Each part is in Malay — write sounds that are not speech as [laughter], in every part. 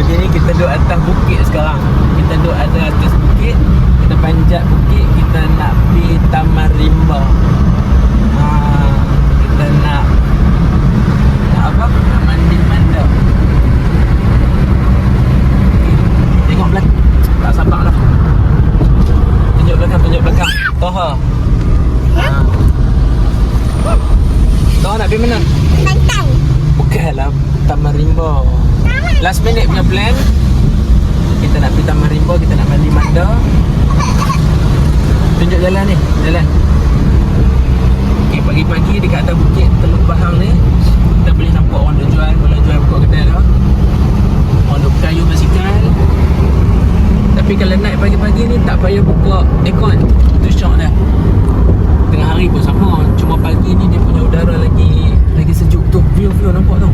Pagi ni kita duduk atas bukit sekarang. Kita duduk ada atas bukit. Kita panjat bukit. Kita nak pergi Taman Rimba. Ha, kita nak nak apa? Nak mandi mandap. Tengok belakang. Tak sabar dah. Tunjuk belakang, tunjuk belakang. Toha. Ha. Toha nak pergi mana? Pantai. Bukanlah Taman Rimba. Last minute punya plan. Kita nak pergi Taman Rimba Kita nak mandi manda. Tunjuk jalan ni Jalan. Okay pagi-pagi Dekat atas bukit Teluk Bahang ni Kita boleh nampak orang dah jual Orang jual buka kedai dah. Orang dah kayu basikal Tapi kalau naik pagi-pagi ni Tak payah buka aircon. Itu syok dah Tengah hari pun sama. Cuma pagi ni dia punya udara lagi Lagi sejuk tu. View-view nampak tu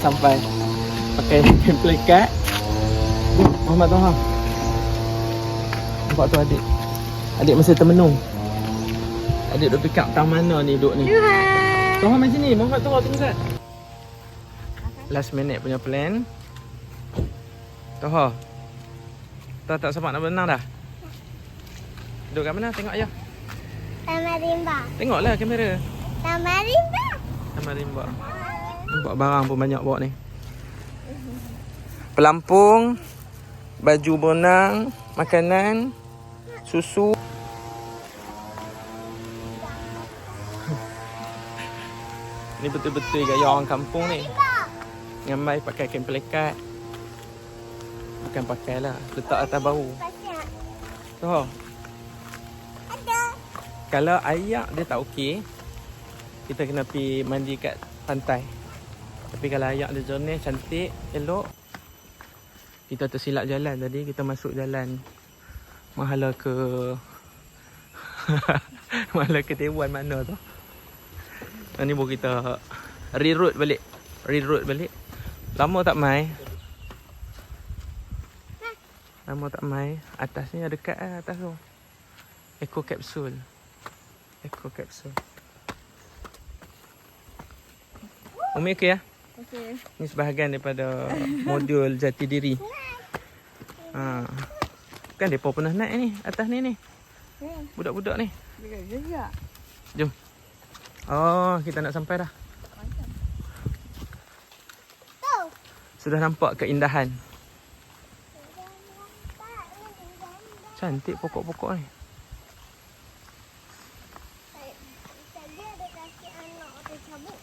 Dah sampai Pakai [laughs] plakat Muhammad Toha. Nampak tu adik. Adik masih termenung. Adik duduk pick up tang mana ni duduk ni? Toha main sini Muhammad Toha tunggu kat Last minute punya plan. Toha. Toha tak sempat nak berenang dah? Duduk kat mana? Tengok ayah Taman rimba. Tengoklah kamera. Taman rimba. Nampak barang pun banyak bawa ni. Pelampung Baju berenang Makanan Susu. Ni betul-betul gaya orang kampung ni. Ngamai pakai kain pelikat Bukan pakai lah Letak atas So ada. Kalau ayak dia tak okey Kita kena pergi mandi kat pantai Tapi kalau ayak dia jernih, cantik, elok Kita tersilap jalan tadi Kita masuk jalan. Mahala ke [laughs] Mahala ke Tewan mana tu? Dan ni baru kita Reroute balik Reroute balik. Lama tak mai? Lama tak mai? Atas ni ada dekat lah atas tu? Eco capsule. Eco capsule. Umi okey ya? Okey. Ni sebahagian daripada modul jati diri. Ha. Kan depa pernah naik ni atas ni ni. Ya, Budak-budak ni. gerak-gerak. Jom. Oh, kita nak sampai dah. Sudah nampak keindahan. Cantik pokok-pokok ni. Saya- Saya ada kaki anak tu cabut.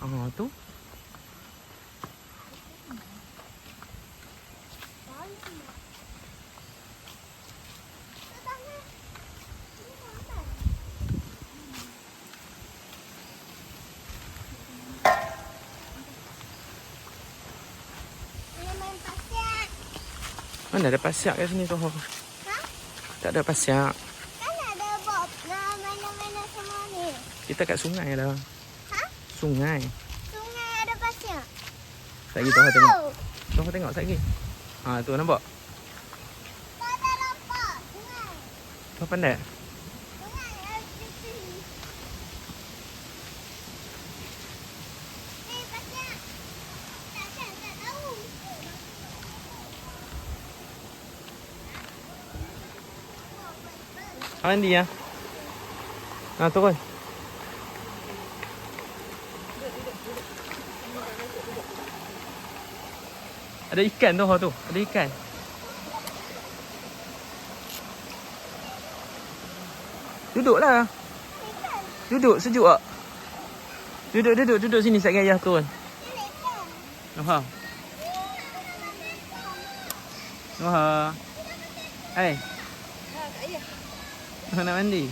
Oh, tu. Tu tangan. Ini tangan. Ini main pasir. Mana ada pasiak kat sini tu? Ha? Tak ada pasiak. Kan ada Bob nak mana-mana semua ni. Kita kat sungai dah. Ha? Sungai. Sungai ada pasir. Sekejap tengok. Oh, Toha tengok sekejap. Ha, tu nampak? tak ada nampak. Sungai. Toha pandai? Sungai ada di sini. Ni pasir. Tak tak tak tahu. Mandi ya. Ha, turun. Ada ikan tu, tu. Ada ikan. Duduklah. Duduk sejuk tak? Duduk, duduk, duduk sini sekejap ayah turun. Noha. Noha. Hai. Ha, ayah. Noha nak mandi.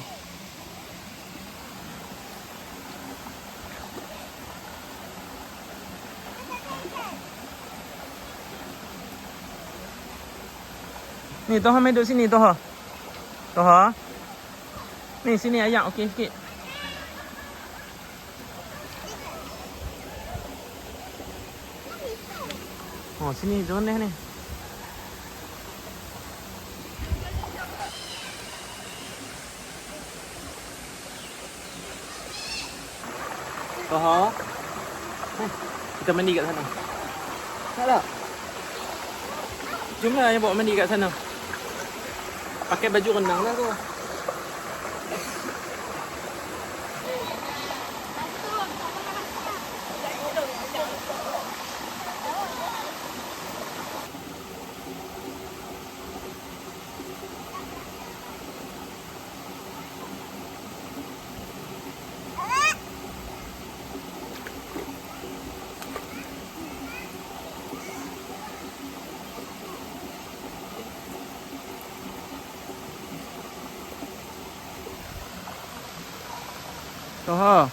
Ni Toha main duduk sini Toha. Toha. Ni sini ayak okey sikit. Oh sini zona ni. Toha. Eh, kita mandi kat sana. Tak tak? Jom lah yang bawa mandi kat sana. Pakai baju renang lah tu. Toha.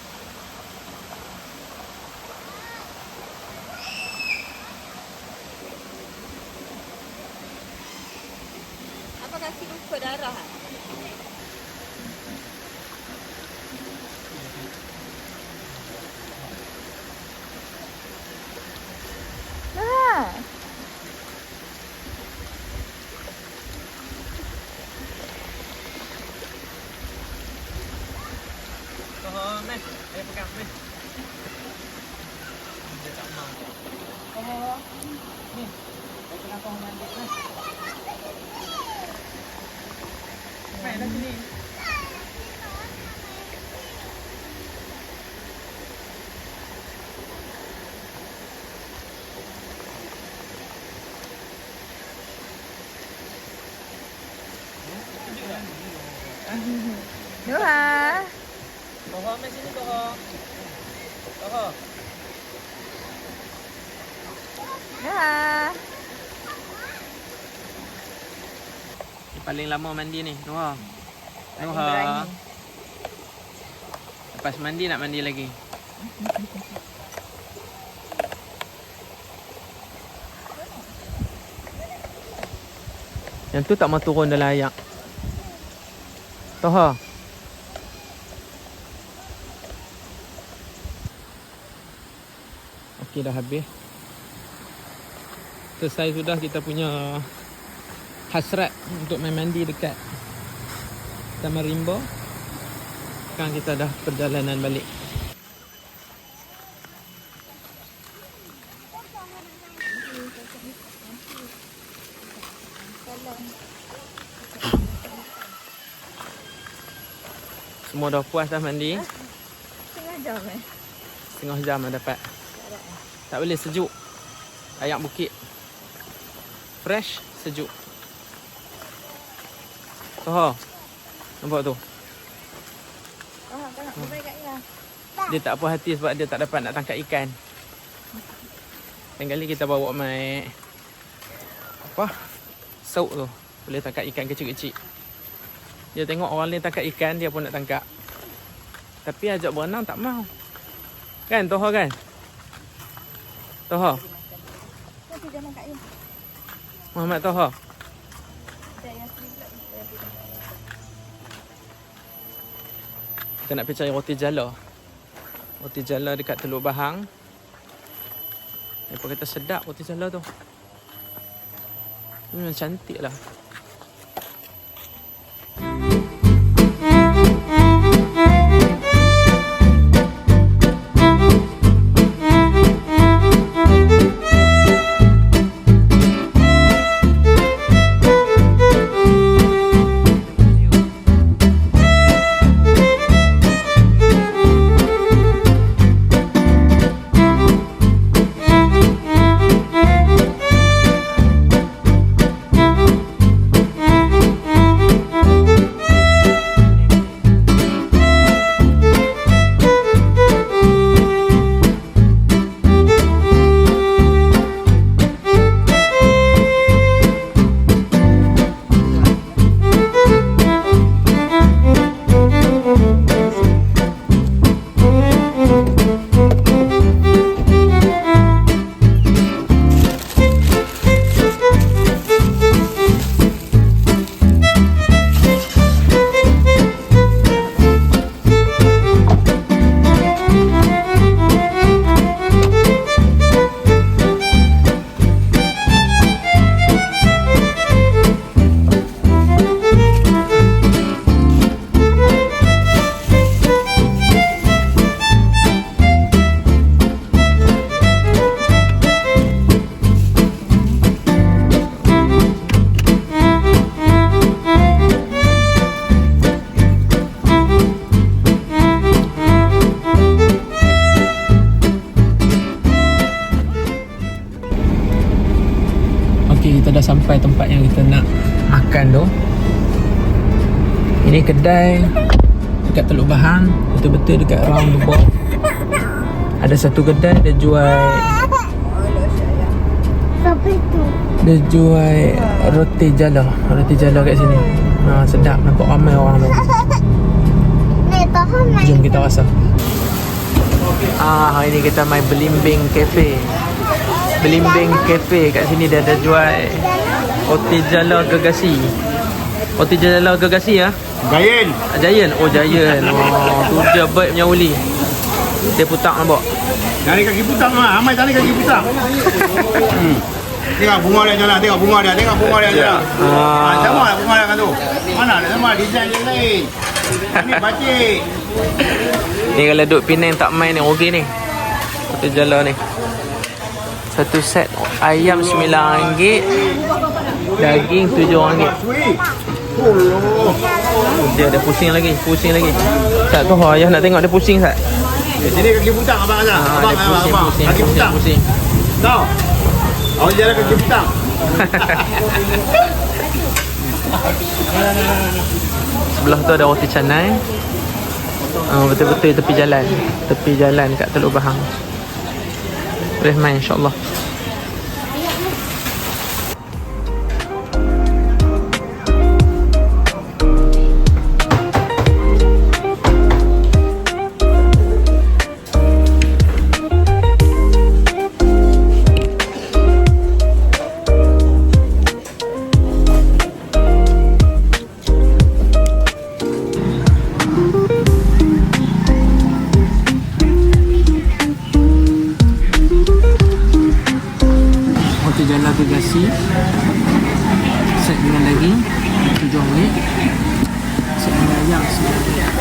Apa kaki lupa darah? ah? Ah. Toha, meh. Ayah pegang, meh. Dia tak mau. Toha. Ni. Ayah pegang Toha mandi, meh. Meh, dah sini. Noha. Toha, meh sini Toha. Toha. Noha. Ni paling lama mandi ni, Noha. berani. Lepas mandi nak mandi lagi. Yang tu tak mau turun dalam ayak. Toha. Okey dah habis. Selesai sudah kita punya hasrat untuk main mandi dekat Taman Rimba. Sekarang kita dah perjalanan balik. Semua dah puas dah mandi. Tengah jam eh. Setengah jam dah dapat. Tak boleh sejuk. Ayak bukit. Fresh, sejuk. Toh. Nampak tu? Ah, tak nak berbaik kat Ira. Dia tak puas hati sebab dia tak dapat nak tangkap ikan. Lain kali kita bawa mai apa? Sauk tu. Boleh tangkap ikan kecil-kecil. Dia tengok orang lain tangkap ikan, dia pun nak tangkap. Tapi ajak berenang tak mau. Kan Toha kan? Ira. Muhammad sini. Kita nak pergi cari roti jala. Roti jala dekat Teluk Bahang. Mereka kata sedap roti jala tu. Memang cantik lah. Makan tu. Ini kedai dekat Teluk Bahang, betul-betul dekat roundabout. Ada satu kedai dia jual dia jual roti jala, roti jala kat sini. Ha, sedap nampak ramai orang tu. Jom kita rasa. Ah, hari ni kita main Belimbing Cafe. Belimbing Cafe kat sini dia ada jual roti jala gegasi. Roti jala gegasi ya. Gayen. Giant. Oh Giant. [laughs] Oh, tu dia baik punya uli. Dia putak nampak. Dari kaki putang ah. Amai tadi kaki putang. hmm. Tengok bunga dia jalan, tengok bunga dia, tengok bunga dia jalan. Ah. Ah, sama lah bunga dia kan tu. Mana ada sama design yang lain. Ini batik. Ni kalau duduk Penang tak main ni okey ni. Roti jala ni. Satu set ayam RM9, daging RM7. Sweet. Oh, Dia ada pusing lagi, pusing lagi. Tak tahu ayah nak tengok dia pusing tak? Eh, sini kaki putang abang Azhar. Ah, Abang, dia abang, pusing, abang. pusing, Kaki putang. pusing. Tahu? Awak jalan kaki putang. [laughs] Sebelah tu ada roti canai. Uh, betul-betul tepi jalan. Tepi jalan kat Teluk Bahang. Boleh main insyaAllah. Gegasi Set dengan daging RM7 Set dengan ayam RM9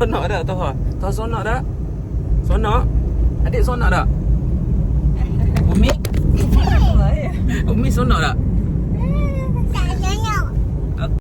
số nợ đó tôi hỏi tôi số nợ đó số nợ anh định số nợ đó? Umi mi số nợ đó?